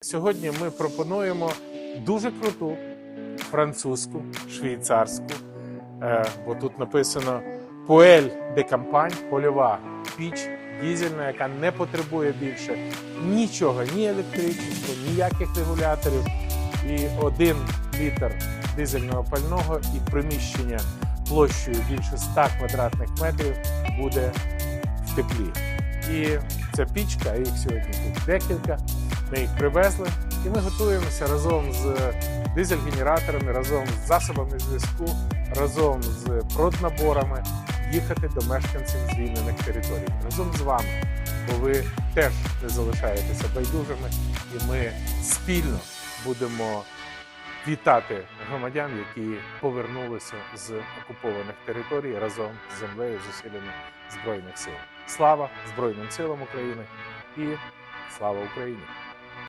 Сьогодні ми пропонуємо дуже круту французьку, швейцарську, е, бо тут написано Пуель де Кампань, польова піч дізельна, яка не потребує більше нічого, ні електричества, ніяких регуляторів. І один літр дизельного пального і приміщення площею більше 100 квадратних метрів буде в теплі. І ця пічка, їх сьогодні тут декілька. Ми їх привезли, і ми готуємося разом з дизель-генераторами, разом з засобами зв'язку, разом з проднаборами їхати до мешканців звільнених територій разом з вами, бо ви теж не залишаєтеся байдужими, і ми спільно будемо вітати громадян, які повернулися з окупованих територій разом з землею, зусиллями збройних сил. Слава Збройним силам України і слава Україні!